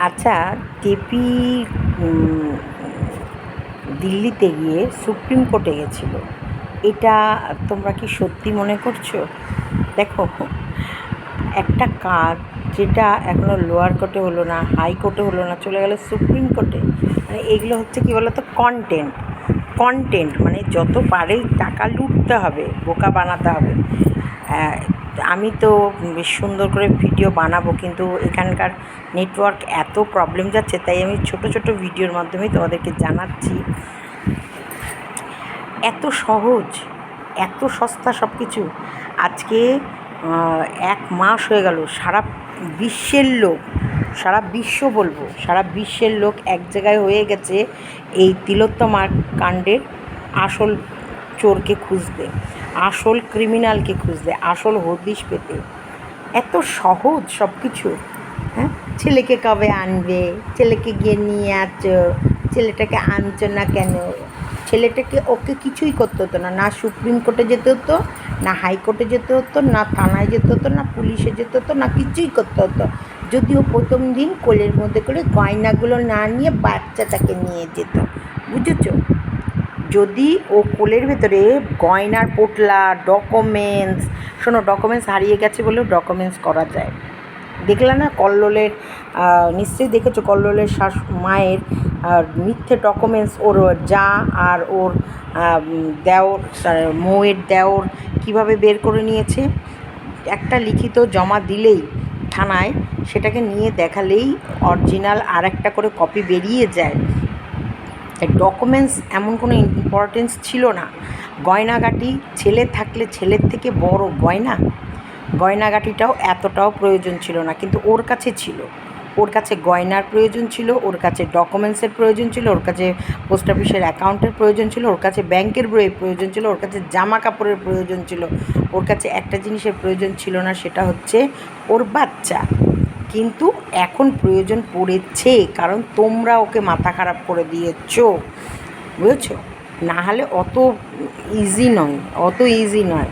আচ্ছা উম, দিল্লিতে গিয়ে সুপ্রিম কোর্টে গেছিল এটা তোমরা কি সত্যি মনে করছ? দেখো একটা কাজ যেটা এখনও লোয়ার কোর্টে হলো না হাই কোর্টে হলো না চলে গেল সুপ্রিম কোর্টে। মানে এগুলো হচ্ছে কি বলতো কন্টেন্ট কন্টেন্ট মানে যত পারেই টাকা লুটতে হবে বোকা বানাতে হবে। আমি তো বেশ সুন্দর করে ভিডিও বানাবো, কিন্তু এখানকার নেটওয়ার্ক এত প্রবলেম যাচ্ছে, তাই আমি ছোট ছোট ভিডিওর মাধ্যমে তোমাদেরকে জানাচ্ছি। এত সহজ, এত সস্তা সব কিছু আজকে এক মাস হয়ে গেল, সারা বিশ্বের লোক, সারা বিশ্ব বলব, সারা বিশ্বের লোক এক জায়গায় হয়ে গেছে এই তিলোত্তমার কাণ্ডের আসল চোরকে খুঁজতে আসল ক্রিমিনালকে খুঁজতে আসল হদিশ পেতে। এত সহজ সব কিছু হ্যাঁ? ছেলেকে কবে আনবে? ছেলেকে গিয়ে নিয়ে আসছো ছেলেটাকে আনছো না কেন? ছেলেটাকে ওকে কিছুই করতে হতো না। না সুপ্রিম কোর্টে যেতে হতো, না হাইকোর্টে যেতে হতো, না থানায় যেতে হতো, না পুলিশে যেতে হতো, না কিছুই করতে হতো। যদিও প্রথম দিন কোলের মধ্যে করে গয়নাগুলো না নিয়ে বাচ্চাটাকে নিয়ে যেত। বুঝেছ? যদি ও কোলের ভেতরে গয়নার পোটলা ডকুমেন্টস শোনো ডকুমেন্টস হারিয়ে গেছে বলেও ডকুমেন্টস করা যায়। দেখলে না কল্লোলের নিশ্চয়ই দেখেছ কল্লোলের শাশ মায়ের মিথ্যে ডকুমেন্টস ওর যা আর ওর দেওর মৌয়ের দেওর কীভাবে বের করে নিয়েছে? একটা লিখিত জমা দিলেই থানায় সেটাকে নিয়ে দেখালেই অরিজিনাল আর একটা করে কপি বেরিয়ে যায়। ডকুমেন্টস এমন কোনো ইম্পর্টেন্স ছিল না। গয়নাগাটি ছেলে থাকলে ছেলের থেকে বড় গয়না? গয়নাগাটিটাও এতটাও প্রয়োজন ছিল না, কিন্তু ওর কাছে ছিল। ওর কাছে গয়নার প্রয়োজন ছিল, ওর কাছে ডকুমেন্টসের প্রয়োজন ছিল, ওর কাছে পোস্ট অফিসের অ্যাকাউন্টের প্রয়োজন ছিল, ওর কাছে ব্যাংকের বইয়ের প্রয়োজন ছিল, ওর কাছে জামা কাপড়ের প্রয়োজন ছিল। ওর কাছে একটা জিনিসের প্রয়োজন ছিল না, সেটা হচ্ছে ওর বাচ্চা। কিন্তু এখন প্রয়োজন পড়েছে, কারণ তোমরা ওকে মাথা খারাপ করে দিয়েছ। বুঝেছ? না হলে অত ইজি নয়, অত ইজি নয়।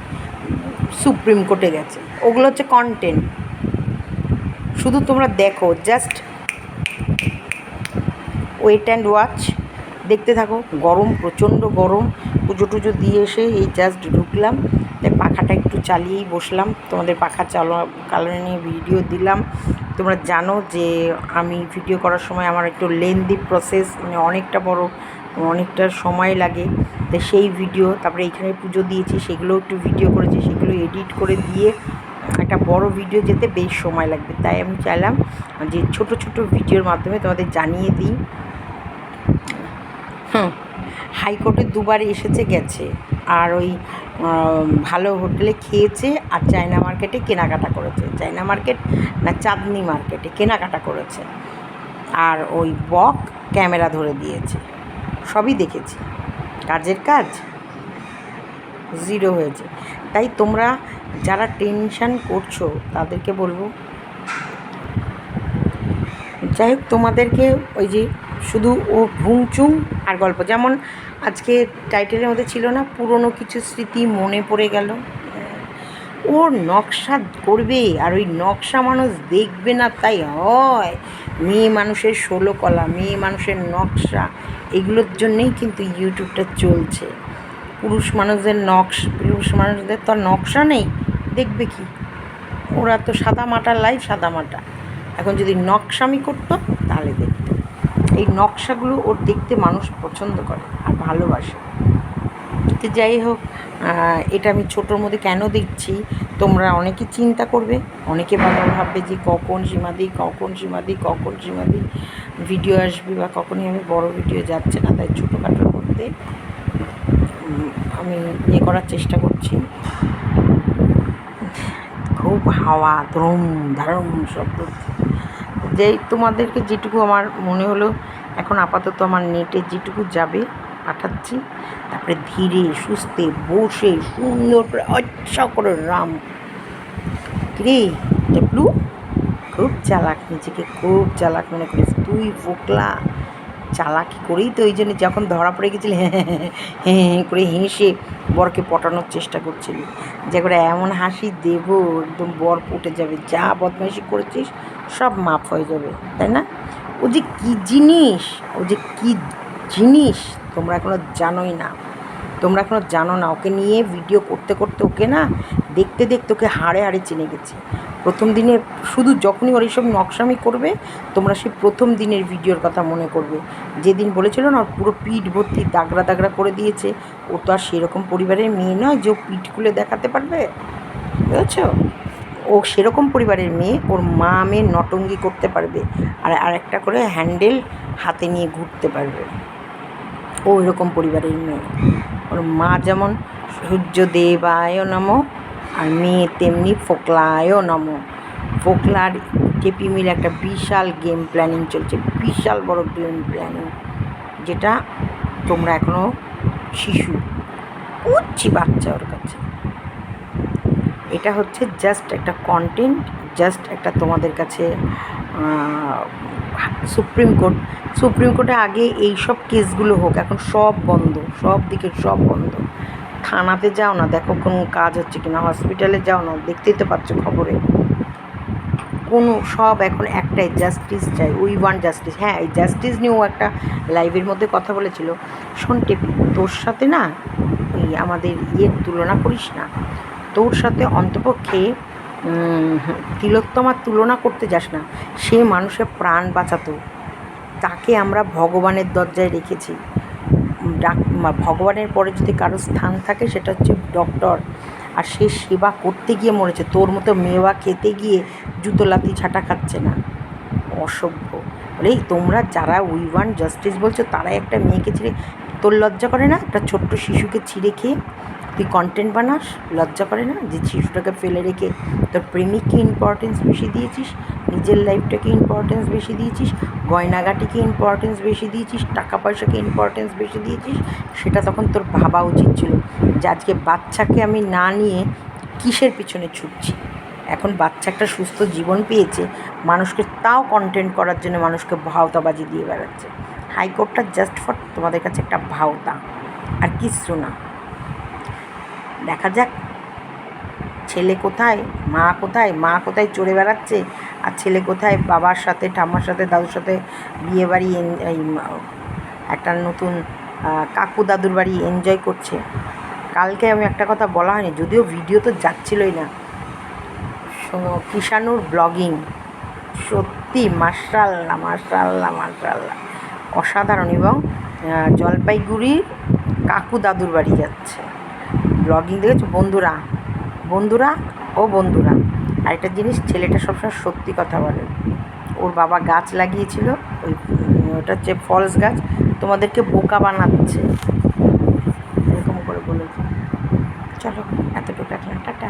সুপ্রিম কোর্টে গেছে। ওগুলো হচ্ছে কন্টেন্ট শুধু তোমরা দেখো জাস্ট ওয়েট অ্যান্ড ওয়াচ দেখতে থাকো, গরম, প্রচণ্ড গরম। পুজো টুজো দিয়ে এসে এই জাস্ট ঢুকলাম। পাখাটা একটু চালিয়েই বসলাম। তোমাদের পাখা চালা কালারে নিয়ে ভিডিও দিলাম। তোমরা জানো যে আমি ভিডিও করার সময় আমার একটু লেন্দি প্রসেস মানে অনেকটা বড়, অনেকটা সময় লাগে। তো সেই ভিডিও তারপরে এখানে পুজো দিয়েছি, সেগুলো একটু ভিডিও করেছি, সেগুলো এডিট করে দিয়ে একটা বড় ভিডিও যেতে বেশ সময় লাগবে। তাই আমি চাইলাম যে ছোট ছোট ভিডিওর মাধ্যমে তোমাদের জানিয়ে দিই। হুম, হাইকোর্টে দুবার এসেছে গেছে। আর ওই ভালো হোটেলে খেয়েছে আর চায়না মার্কেটে কেনাকাটা করেছে। চায়না মার্কেট না, চাঁদনি মার্কেটে কেনাকাটা করেছে। আর ওই বক ক্যামেরা ধরে দিয়েছে। সবই দেখেছি। কাজের কাজ জিরো হয়েছে। তাই তোমরা যারা টেনশান করছ, তাদেরকে বলব, যাই হোক তোমাদেরকে ওই যে শুধু ও ভুংচুং আর গল্প। যেমন আজকে টাইটেলের মধ্যে ছিল না, পুরনো কিছু স্মৃতি মনে পড়ে গেল। ওর নকশা করবে আর ওই নকশা মানুষ দেখবে না তাই হয়। মেয়ে মানুষের ষোলো কলা, মেয়ে মানুষের নকশা, এগুলোর জন্যেই কিন্তু ইউটিউবটা চলছে। পুরুষ মানুষদের নকশ, পুরুষ মানুষদের তো নকশা নেই, দেখবে কি? ওরা তো সাদা মাটা লাইফ সাদা মাটা। এখন যদি নকশামি করতো, তাহলে দেখতো। এই নকশাগুলো ওর দেখতে মানুষ পছন্দ করে আর ভালোবাসে। তো যাই হোক এটা আমি ছোটোর মধ্যে কেন দেখছি, তোমরা অনেকে চিন্তা করবে, অনেকে ভালো ভাববে যে কখন সীমাদি কখন সীমাদি কখন সীমাদি ভিডিও আসবে বা কখনই আমি বড় ভিডিও যাচ্ছে না, তাই ছোটোখাটোর মধ্যে আমি ইয়ে করার চেষ্টা করছি। খুব হাওয়া ধরুম ধারুম শব্দ। হচ্ছে। যে তোমাদেরকে যেটুকু আমার মনে হলো, এখন আপাতত আমার নেটে যেটুকু যাবে, পাঠাচ্ছি। তারপরে ধীরে, সুস্থে, বসে, সুন্দর করে আচ্ছা করে রাম। রে টেপলু খুব চালাক, নিজেকে খুব চালাক মনে করিস। তুই ফোকলা চালাকি করেই তো ওই জন্য যখন ধরা পড়ে গেছিলি হ্যাঁ হ্যাঁ হ্যাঁ করে হেসে বরকে পটানোর চেষ্টা করছিলি। যে করে এমন হাসি দেব, একদম বর পটে যাবে, যা বদমাইশি করেছিস সব মাফ হয়ে যাবে, তাই না? ও যে কী জিনিস, ও যে কী জিনিস, তোমরা এখনও জানোই না। তোমরা এখনও জানো না, ওকে নিয়ে ভিডিও করতে করতে ওকে না দেখতে দেখতে ওকে হাড়ে হাড়ে চিনে গেছি। প্রথম দিনে শুধু যখনই ওর এইসব নকশামি করবে, তোমরা সেই প্রথম দিনের ভিডিওর কথা মনে করবে। যেদিন বলেছিল না, ওর পুরো পিঠ ভর্তি দাগড়া দাগড়া করে দিয়েছে। ও তো আর সেরকম পরিবারের মেয়ে নয় যে ও পিঠ খুলে দেখাতে পারবে। বুঝেছ? ও সেরকম পরিবারের মেয়ে, ওর মা মেয়ে নটঙ্গি করতে পারবে আর আরেকটা করে হ্যান্ডেল হাতে নিয়ে ঘুরতে পারবে। ও এরকম পরিবারের মেয়ে। ওর মা যেমন সূর্য দেবায় নম আর মেয়ে তেমনি ফোকলায়ও নম। ফোকলার টেপি মিলে একটা বিশাল গেম প্ল্যানিং চলছে, বিশাল বড় গেম প্ল্যানিং যেটা তোমরা এখনও শিশু উচ্ছি বাচ্চা ওর কাছে। এটা হচ্ছে জাস্ট একটা কন্টেন্ট জাস্ট একটা তোমাদের কাছে সুপ্রিম কোর্ট সুপ্রিম কোর্টে আগে এই সব কেসগুলো হোক, এখন সব বন্ধ, সব দিকে সব বন্ধ। থানাতে যাও না, দেখো কোনো কাজ হচ্ছে কিনা হসপিটালে যাও না, দেখতেই তো পাচ্ছ খবরে। কোনো সব এখন একটাই জাস্টিস চাই উই ওয়ান জাস্টিস হ্যাঁ এই জাস্টিস নিয়েও একটা লাইভের মধ্যে কথা বলেছিল। শোন টেপি, তোর সাথে না ওই আমাদের ইয়ের তুলনা করিস না। তোর সাথে অন্তপক্ষে তিলোত্তমার তুলনা করতে যাস না। সে মানুষের প্রাণ বাঁচাতো। তাকে আমরা ভগবানের দরজায় রেখেছি। ভগবানের পরে যদি কারও স্থান থাকে, সেটা হচ্ছে ডক্টর আর সে সেবা করতে গিয়ে মরেছে। তোর মতো মেওয়া খেতে গিয়ে জুতো লাতি ছাটা খাচ্ছে না। অসভ্য। বলে তোমরা যারা উই ওয়ান জাস্টিস বলছো, তারাই একটা মেয়েকে ছিঁড়ে, তোর লজ্জা করে না? একটা ছোট্ট শিশুকে ছিঁড়ে খেয়ে তুই কন্টেন্ট বানাস, লজ্জা করে না? যে শিশুটাকে ফেলে রেখে তোর প্রেমিককে ইম্পর্টেন্স বেশি দিয়েছিস, নিজের লাইফটাকে ইম্পর্টেন্স বেশি দিয়েছিস, গয়নাগাটিকে ইম্পর্টেন্স বেশি দিয়েছিস টাকা পয়সাকে ইম্পর্টেন্স বেশি দিয়েছিস, সেটা তখন তোর ভাবা উচিত ছিল যে আজকে বাচ্চাকে আমি না নিয়ে কিসের পিছনে ছুটছি? এখন বাচ্চা একটা সুস্থ জীবন পেয়েছে, মানুষকে তাও কন্টেন্ট করার জন্য মানুষকে ভাওতাবাজি দিয়ে বেড়াচ্ছে। হাইকোর্টটা জাস্ট ফর তোমাদের কাছে একটা ভাওতা। আর কিচ্ছু না। দেখা যাক। ছেলে কোথায়? মা কোথায়? মা কোথায় চড়ে বেড়াচ্ছে? আর ছেলে কোথায়? বাবার সাথে, ঠাম্মার সাথে, দাদুর সাথে বিয়ে বাড়ি একটা নতুন কাকু দাদুর বাড়ি এনজয় করছে। কালকে আমি একটা কথা বলা হয়নি, যদিও ভিডিও তো যাচ্ছিলই না। শোনো কিষানুর ব্লগিং সত্যি মার্শাল্লাহ মার্শাল্লাহ মার্শাল্লাহ অসাধারণ এবং জলপাইগুড়ির কাকু দাদুর বাড়ি যাচ্ছে। ব্লগিং দেখেছ? বন্ধুরা। বন্ধুরা ও বন্ধুরা। আরেকটা জিনিস, ছেলেটা সবসময় সত্যি কথা বলে। ওর বাবা গাছ লাগিয়েছিল, ওই ওটা হচ্ছে ফলস গাছ। তোমাদেরকে বোকা বানাচ্ছে। এরকম করে বলেছে। চলো, এতটুকু টাটা।